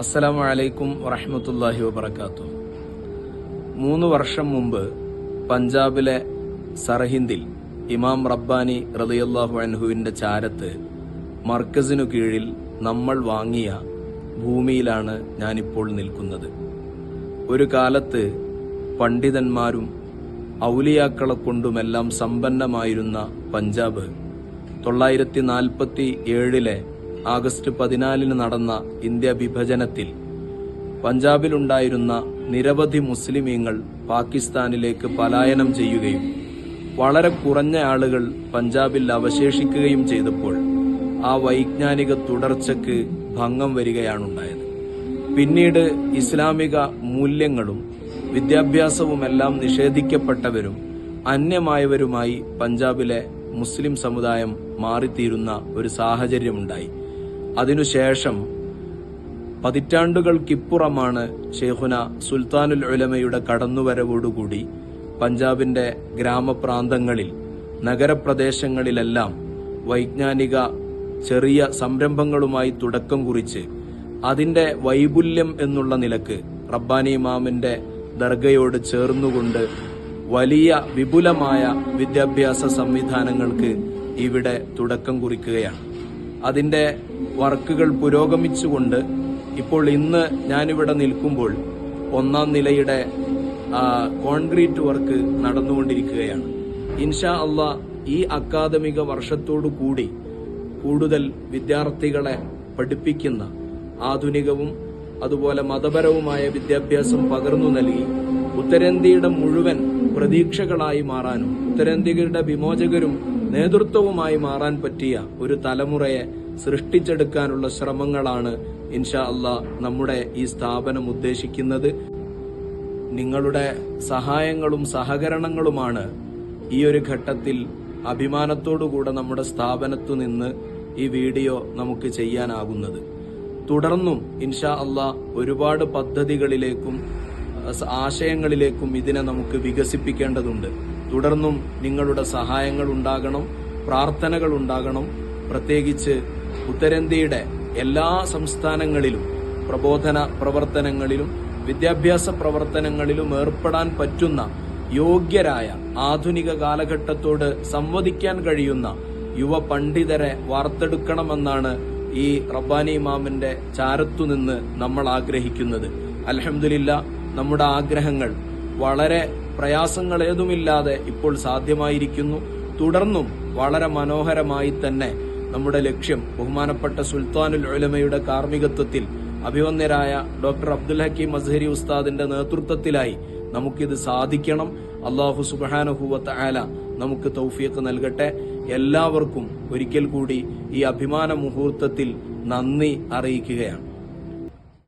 അസ്സലാമു അലൈക്കും വറഹമത്തല്ലാഹി വബർക്കാത്തു മൂന്ന് വർഷം മുമ്പ് പഞ്ചാബിലെ സർഹിന്ദിൽ ഇമാം റബ്ബാനി റതിയല്ലാഹു അൻഹുവിന്റെ ചാരത്ത് മർക്കസിനു കീഴിൽ നമ്മൾ വാങ്ങിയ ഭൂമിയിലാണ് ഞാനിപ്പോൾ നിൽക്കുന്നത്. ഒരു കാലത്ത് പണ്ഡിതന്മാരും ഔലിയാക്കളെ കൊണ്ടുമെല്ലാം സമ്പന്നമായിരുന്ന പഞ്ചാബ് തൊള്ളായിരത്തി നാൽപ്പത്തി ഏഴിലെ ആഗസ്റ്റ് പതിനാലിന് നടന്ന ഇന്ത്യ വിഭജനത്തിൽ പഞ്ചാബിലുണ്ടായിരുന്ന നിരവധി മുസ്ലിമീങ്ങൾ പാകിസ്ഥാനിലേക്ക് പലായനം ചെയ്യുകയും വളരെ കുറഞ്ഞ ആളുകൾ പഞ്ചാബിൽ അവശേഷിക്കുകയും ചെയ്തപ്പോൾ ആ വൈജ്ഞാനിക തുടർച്ചയ്ക്ക് ഭംഗം വരികയാണുണ്ടായത്. പിന്നീട് ഇസ്ലാമിക മൂല്യങ്ങളും വിദ്യാഭ്യാസവുമെല്ലാം നിഷേധിക്കപ്പെട്ടവരും അന്യമായവരുമായി പഞ്ചാബിലെ മുസ്ലിം സമുദായം മാറിത്തീരുന്ന ഒരു സാഹചര്യമുണ്ടായി. അതിനുശേഷം പതിറ്റാണ്ടുകൾക്കിപ്പുറമാണ് ഷെയ്ഖുന സുൽത്താനുൽ ഉലമയുടെ കടന്നുവരവോടുകൂടി പഞ്ചാബിന്റെ ഗ്രാമപ്രാന്തങ്ങളിൽ നഗരപ്രദേശങ്ങളിലെല്ലാം വൈജ്ഞാനിക ചെറിയ സംരംഭങ്ങളുമായി തുടക്കം കുറിച്ച് അതിന്റെ വൈപുല്യം എന്നുള്ള നിലയ്ക്ക് റബ്ബാനി ഇമാമിന്റെ ദർഗയോട് ചേർന്നുകൊണ്ട് വലിയ വിപുലമായ വിദ്യാഭ്യാസ സംവിധാനങ്ങൾക്ക് ഇവിടെ തുടക്കം കുറിക്കുകയാണ്. അതിന്റെ വർക്കുകൾ പുരോഗമിച്ചുകൊണ്ട് ഇപ്പോൾ ഇന്ന് ഞാനിവിടെ നിൽക്കുമ്പോൾ ഒന്നാം നിലയുടെ കോൺക്രീറ്റ് വർക്ക് നടന്നുകൊണ്ടിരിക്കുകയാണ്. ഇൻഷാ അല്ല ഈ അക്കാദമിക വർഷത്തോടു കൂടി കൂടുതൽ വിദ്യാർത്ഥികളെ പഠിപ്പിക്കുന്ന ആധുനികവും അതുപോലെ മതപരവുമായ വിദ്യാഭ്യാസം പകർന്നു നൽകി ഉത്തരേന്ത്യയുടെ മുഴുവൻ പ്രതീക്ഷകളായി മാറാനും ഉത്തരേന്ത്യയുടെ വിമോചകരും നേതൃത്വവുമായി മാറാൻ പറ്റിയ ഒരു തലമുറയെ സൃഷ്ടിച്ചെടുക്കാനുള്ള ശ്രമങ്ങളാണ് ഇൻഷാ അല്ല നമ്മുടെ ഈ സ്ഥാപനം ഉദ്ദേശിക്കുന്നത്. നിങ്ങളുടെ സഹായങ്ങളും സഹകരണങ്ങളുമാണ് ഈ ഒരു ഘട്ടത്തിൽ അഭിമാനത്തോടുകൂടെ നമ്മുടെ സ്ഥാപനത്തു നിന്ന് ഈ വീഡിയോ നമുക്ക് ചെയ്യാനാകുന്നത്. തുടർന്നും ഇൻഷാ അല്ല ഒരുപാട് പദ്ധതികളിലേക്കും ആശയങ്ങളിലേക്കും ഇതിനെ നമുക്ക് വികസിപ്പിക്കേണ്ടതുണ്ട്. തുടർന്നും നിങ്ങളുടെ സഹായങ്ങൾ ഉണ്ടാകണം പ്രാർത്ഥനകൾ ഉണ്ടാകണം. പ്രത്യേകിച്ച് ഉത്തരേന്ത്യയുടെ എല്ലാ സംസ്ഥാനങ്ങളിലും പ്രബോധന പ്രവർത്തനങ്ങളിലും വിദ്യാഭ്യാസ പ്രവർത്തനങ്ങളിലും ഏർപ്പെടാൻ പറ്റുന്ന യോഗ്യരായ ആധുനിക കാലഘട്ടത്തോട് സംവദിക്കാൻ കഴിയുന്ന യുവ പണ്ഡിതരെ വാർത്തെടുക്കണമെന്നാണ് ഈ റബ്ബാനി ഇമാമിന്റെ ചാരത്തുനിന്ന് നമ്മൾ ആഗ്രഹിക്കുന്നത്. അലഹമില്ല നമ്മുടെ ആഗ്രഹങ്ങൾ വളരെ പ്രയാസങ്ങൾ ഏതുമില്ലാതെ ഇപ്പോൾ സാധ്യമായിരിക്കുന്നു. തുടർന്നും വളരെ മനോഹരമായി തന്നെ നമ്മുടെ ലക്ഷ്യം ബഹുമാനപ്പെട്ട സുൽത്താനുൽ ഉലമയുടെ കാർമ്മികത്വത്തിൽ അഭിവന്യരായ ഡോക്ടർ അബ്ദുൽ ഹക്കീം അസ്ഹരി ഉസ്താദിന്റെ നേതൃത്വത്തിലായി നമുക്കിത് സാധിക്കണം. അള്ളാഹു സുബാനുഹൂവത്ത് ആല നമുക്ക് തൗഫീഖ് നൽകട്ടെ. എല്ലാവർക്കും ഒരിക്കൽ കൂടി ഈ അഭിമാന മുഹൂർത്തത്തിൽ നന്ദി അറിയിക്കുകയാണ്.